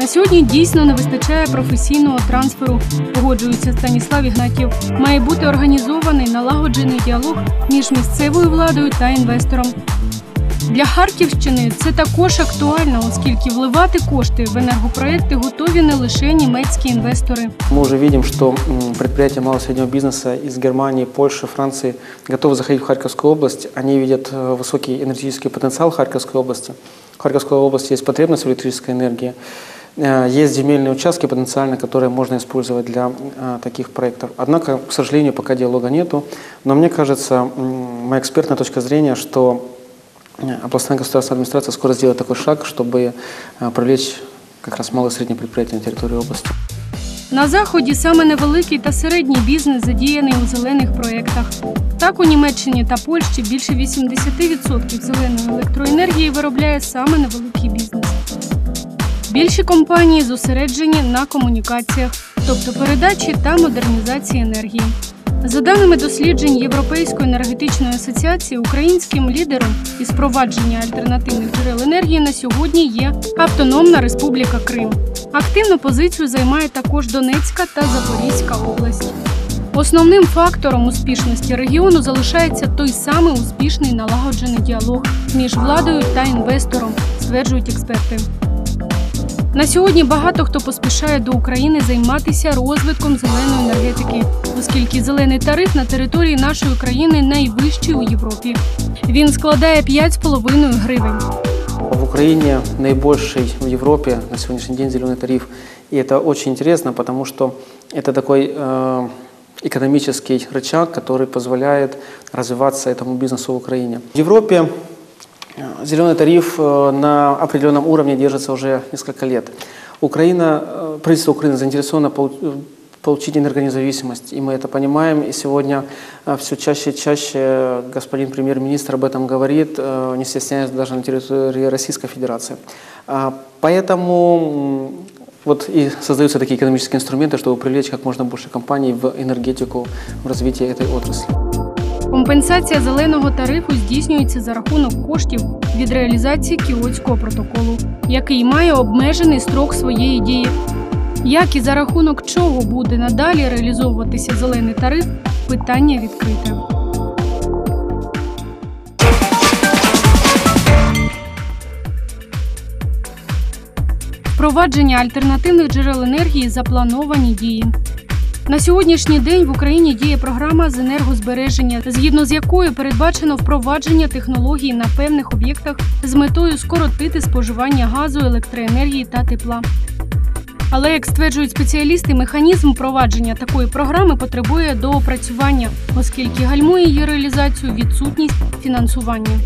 На сьогодні дійсно не вистачає професійного трансферу. Погоджується Станіслав Ігнатів. Має бути організований налагоджений діалог між місцевою владою та інвестором. Для Харківщини це також актуально, оскільки вливати кошти в енергопроекти готові не лише німецькі інвестори. Мы уже видим, что м, предприятия малого и среднего бизнеса из Германии, Польши, Франции готовы заходить в Харьковскую область. Они видят э, высокий энергетический потенциал Харьковской области. В Харьковской области есть потребность в электрической энергии. Э, Есть земельные участки потенциально, которые можно использовать для э, таких проектов. Однако, к сожалению, пока диалога нету. Но мне кажется, м, моя экспертная точка зрения, что э, областная государственная администрация скоро сделает такой шаг, чтобы э, привлечь как раз малые и средние предприятия на территории области. На заході саме невеликий та середній бізнес задіяний у зелених проєктах. Так, у Німеччині та Польщі більше 80% зеленої електроенергії виробляє саме невеликий бізнес. Більші компанії зосереджені на комунікаціях, тобто передачі та модернізації енергії. За даними досліджень Європейської енергетичної асоціації, українським лідером із впровадження альтернативних джерел енергії на сьогодні є Автономна Республіка Крим. Активну позицію займає також Донецька та Запорізька область. Основним фактором успішності регіону залишається той самий успішний налагоджений діалог між владою та інвестором, стверджують експерти. На сьогодні багато хто поспішає до України займатися розвитком зеленої енергетики, оскільки зелений тариф на території нашої країни найвищий у Європі. Він складає 5,5 гривень. В Украине наибольший в Европе на сегодняшний день зеленый тариф. И это очень интересно, потому что это такой э, экономический рычаг, который позволяет развиваться этому бизнесу в Украине. В Европе э, зеленый тариф э, на определенном уровне держится уже несколько лет. Украина, э, правительство Украины заинтересовано э, получить энергонезависимость, и мы это понимаем. И сегодня все чаще и чаще господин премьер-министр об этом говорит, не стесняясь даже на территории Российской Федерации. А, Поэтому вот и создаются такие экономические инструменты, чтобы привлечь как можно больше компаний в энергетику, в развитие этой отрасли. Компенсація зеленого тарифу здійснюється за рахунок коштів від реалізації Кіотського протоколу, який має обмежений строк своєї дії. Як і за рахунок чого буде надалі реалізовуватися зелений тариф, питання відкрите. Впровадження альтернативних джерел енергії заплановані дії. На сьогоднішній день в Україні діє програма з енергозбереження, згідно з якою передбачено впровадження технологій на певних об'єктах з метою скоротити споживання газу, електроенергії та тепла. Але, як стверджують спеціалісти, механізм впровадження такої програми потребує доопрацювання, оскільки гальмує її реалізацію відсутність фінансування.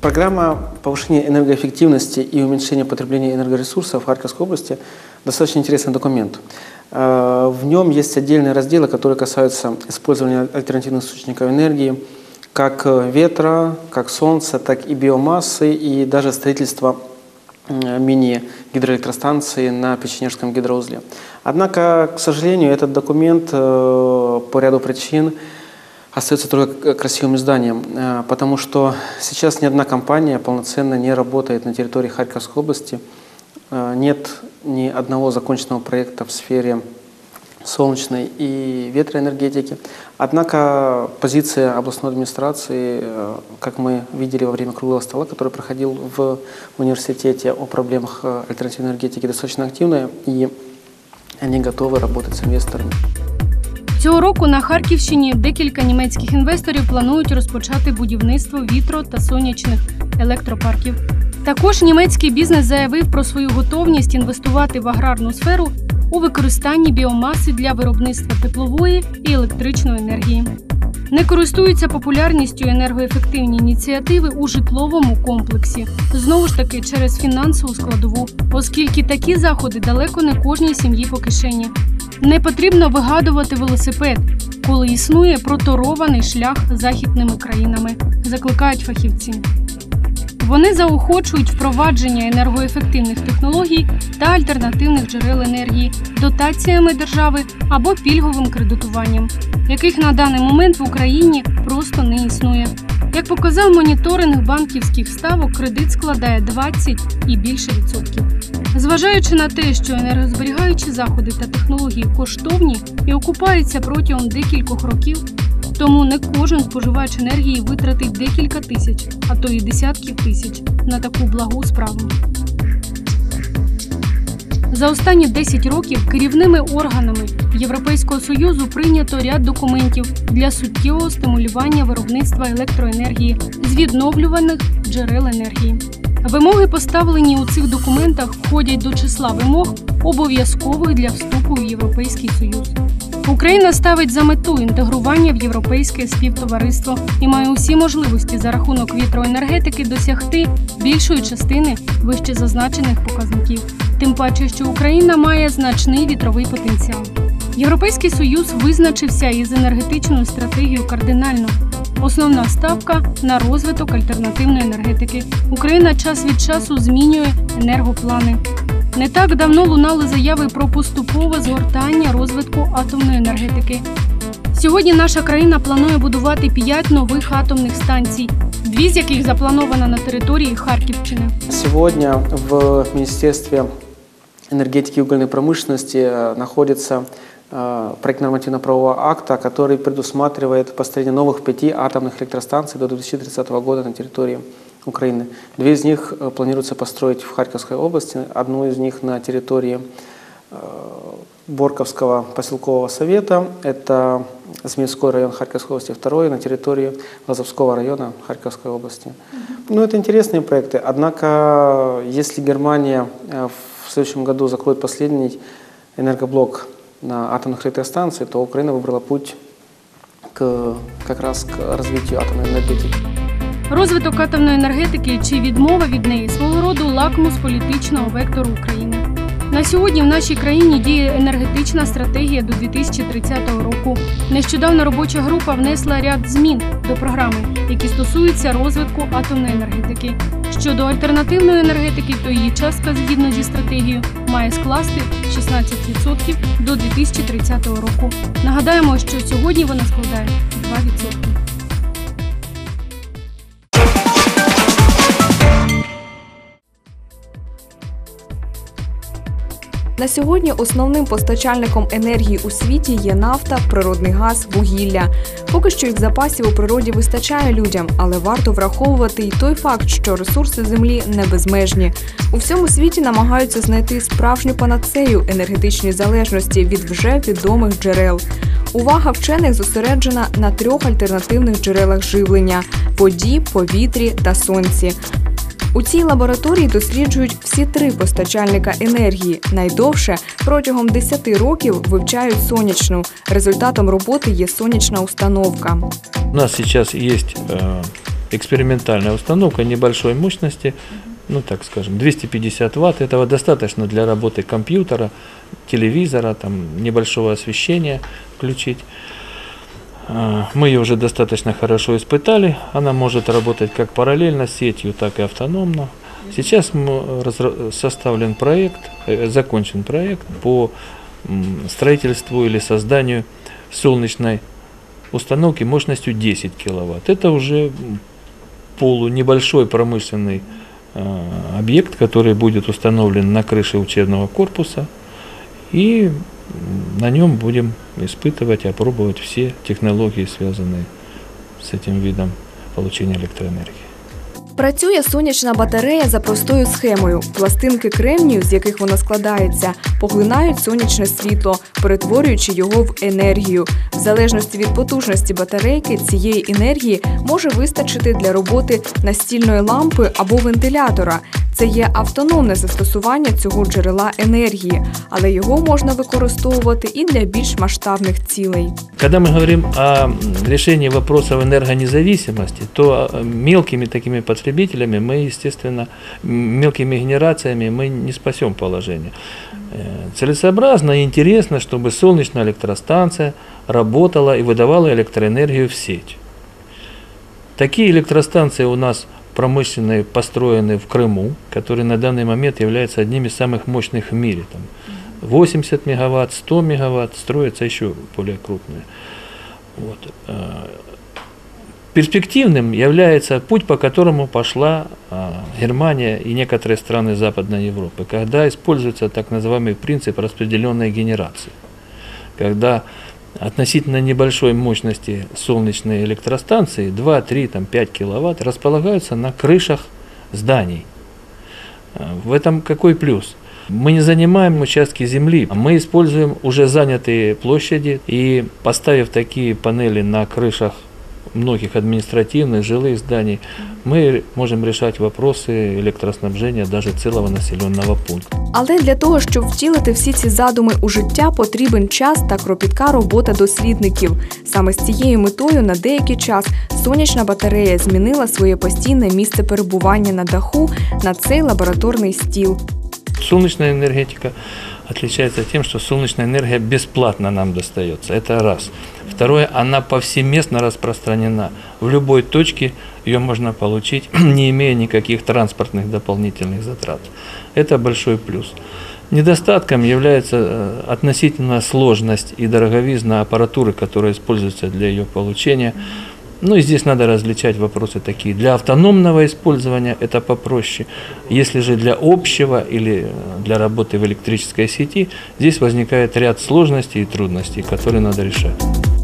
Программа повышения энергоэффективности и уменьшения потребления энергоресурсов в Харьковской области достаточно интересный документ. Э, В нем есть отдельные разделы, которые касаются использования альтернативных источников энергии, как э, ветра, как солнца, так и биомассы, и даже строительство м, мини-гидроэлектростанции на Печенежском гидроузле. Однако, к сожалению, этот документ э, по ряду причин остается только красивым изданием, э, потому что сейчас ни одна компания полноценно не работает на территории Харьковской области. Э, Нет ни одного законченного проекта в сфере солнечной и ветроэнергетики. Однако позиция областной администрации, э, как мы видели во время круглого стола, который проходил в университете о проблемах э, альтернативной энергетики, достаточно активная, и они готовы работать с инвесторами. Цього року на Харківщині декілька німецьких інвесторів планують розпочати будівництво вітро та сонячних електропарків. Також німецький бізнес заявив про свою готовність інвестувати в аграрну сферу у використанні біомаси для виробництва теплової і електричної енергії. Не користуються популярністю енергоефективні ініціативи у житловому комплексі, знову ж таки через фінансову складову, оскільки такі заходи далеко не кожній сім'ї по кишені. Не потрібно вигадувати велосипед, коли існує проторований шлях західними країнами, закликають фахівці. Вони заохочують впровадження енергоефективних технологій та альтернативних джерел енергії дотаціями держави або пільговим кредитуванням, яких на даний момент в Україні просто не існує. Як показав моніторинг банківських ставок, кредит складає 20 і більше відсотків. Зважаючи на те, що енергозберігаючі заходи та технології коштовні і окупаються протягом декількох років, тому не кожен споживач енергії витратить декілька тисяч, а то і десятків тисяч на таку благу справу. За останні 10 років керівними органами Європейського союзу прийнято ряд документів для суттєвого стимулювання виробництва електроенергії з відновлюваних джерел енергії. Вимоги, поставлені у цих документах, входять до числа вимог обов'язкових для вступу в Європейський Союз. Україна ставить за мету інтегрування в європейське співтовариство і має усі можливості за рахунок вітроенергетики досягти більшої частини вище зазначених показників. Тим паче, що Україна має значний вітровий потенціал. Європейський союз визначився із енергетичною стратегією кардинально. Основна ставка на розвиток альтернативної енергетики. Україна час від часу змінює енергоплани. Не так давно лунали заяви про поступове згортання розвитку атомної енергетики. Сьогодні наша країна планує будувати п'ять нових атомних станцій, дві з яких заплановано на території Харківщини. Сегодня в Министерстве энергетики и угольной промышленности э, находится э, проект нормативно-правового акта, который предусматривает построение новых пяти атомных электростанций до 2030 года на территории Украины. Две из них э, планируется построить в Харьковской области, одну из них на территории э, Борковского поселкового совета, это Змеевской район Харьковской области, второй на территории Лазовского района Харьковской области. Ну, это интересные проекты, однако, если Германия э, в следующем году закроет последний энергоблок на атомных электростанциях, то Украина выбрала путь к, как раз к развитию атомной энергетики. Розвиток атомної енергетики чи відмова від неї свого роду лакмус політичного вектору України. На сьогодні в нашій країні діє енергетична стратегія до 2030 року. Нещодавно робоча група внесла ряд змін до програми, які стосуються розвитку атомної енергетики. Щодо альтернативної енергетики, то її частка згідно зі стратегією має скласти 16% до 2030 року. Нагадаємо, що сьогодні вона складає 2%. На сьогодні основним постачальником енергії у світі є нафта, природний газ, вугілля. Поки що їх запасів у природі вистачає людям, але варто враховувати і той факт, що ресурси землі не безмежні. У всьому світі намагаються знайти справжню панацею енергетичній залежності від вже відомих джерел. Увага вчених зосереджена на трьох альтернативних джерелах живлення воді, повітрі та сонці. У цій лабораторії досліджують всі три постачальника енергії. Найдовше протягом 10 років вивчають сонячну. Результатом роботи є сонячна установка. У нас сейчас есть э, экспериментальная установка небольшой мощности, ну так скажем, 250 ватт. Этого достаточно для работы компьютера, телевизора, там, небольшого освещения включить. Э, Мы ее уже достаточно хорошо испытали. Она может работать как параллельно с сетью, так и автономно. Сейчас разра- составлен проект, э, закончен проект по строительству или созданию солнечной установки мощностью 10 киловатт. Это уже м, полунебольшой промышленный э, объект, который будет установлен на крыше учебного корпуса. И на нем будем испытывать и опробовать все технологии, связанные с этим видом получения электроэнергии. Працює сонячна батарея за простою схемою. Пластинки кремнію, з яких вона складається, поглинають сонячне світло, перетворюючи його в енергію. В залежності від потужності батарейки цієї енергії може вистачити для роботи настільної лампи або вентилятора. Це є автономне застосування цього джерела енергії, але його можна використовувати і для більш масштабних цілей. Когда мы говорим о м, решении вопросов энергонезависимости, то э, мелкими такими потребителями мы, естественно, м, мелкими генерациями мы не спасем положение. Э, Целесообразно и интересно, чтобы солнечная электростанция работала и выдавала электроэнергию в сеть. Такие электростанции у нас промышленные построены в Крыму, которые на данный момент являются одними из самых мощных в мире. Там 80 мегаватт, 100 мегаватт, строятся еще более крупные. Вот. э, перспективным является путь, по которому пошла а, Германия и некоторые страны Западной Европы, когда используется так называемый принцип распределенной генерации, когда относительно небольшой мощности солнечные электростанции 2, 3, там, 5 киловатт располагаются на крышах зданий. В этом какой плюс? Мы не занимаем участки земли, а мы используем уже занятые площади и поставив такие панели на крышах многих административных, жилых зданий, мы можем решать вопросы электроснабжения даже целого населенного пункта. Але для того, щоб втілити всі ці задуми у життя, потрібен час та кропітка робота дослідників. Саме з цією метою на деякий час сонячна батарея змінила своє постійне місце перебування на даху на цей лабораторний стіл. Солнечная энергетика отличается тем, что солнечная энергия бесплатно нам достается. Это раз. Второе, она повсеместно распространена. В любой точке ее можно получить, не имея никаких транспортных дополнительных затрат. Это большой плюс. Недостатком является э, относительно сложность и дороговизна аппаратуры, которая используется для ее получения. Ну и здесь надо различать вопросы такие. Для автономного использования это попроще. Если же для общего или э, для работы в электрической сети, здесь возникает ряд сложностей и трудностей, которые надо решать.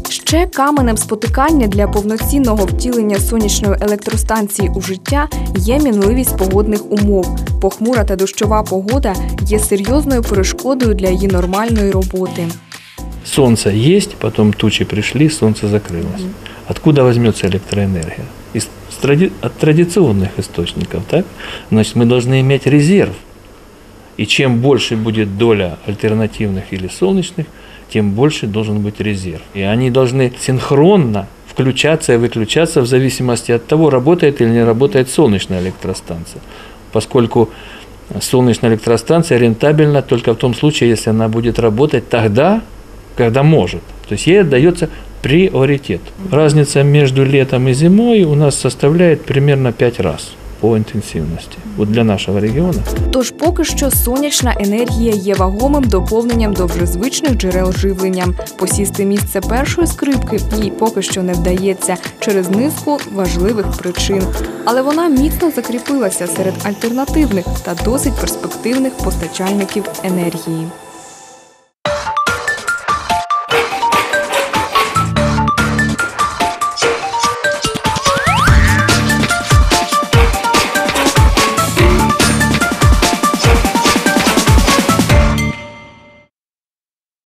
Ще каменем спотикання для повноцінного втілення сонячної електростанції у життя є мінливість погодних умов. Похмура та дощова погода є серйозною перешкодою для її нормальної роботи. Солнце есть, потом тучи пришли, солнце закрылось. Откуда возьмется электроэнергия? Из, тради- от традиционных источников, так? Значит, мы должны иметь резерв. И чем больше будет доля альтернативных или солнечных, тем больше должен быть резерв. И они должны синхронно включаться и выключаться в зависимости от того, работает или не работает солнечная электростанция. Поскольку солнечная электростанция рентабельна только в том случае, если она будет работать тогда, когда может. То есть ей отдается приоритет. Разница между летом и зимой у нас составляет примерно 5 раз по интенсивности. Вот для нашего региона. Тож поки що сонячна енергія є вагомим доповненням до вже звичних джерел живлення. Посісти місце першої скрипки їй поки що не вдається через низку важливих причин. Але вона міцно закріпилася серед альтернативних та досить перспективних постачальників енергії.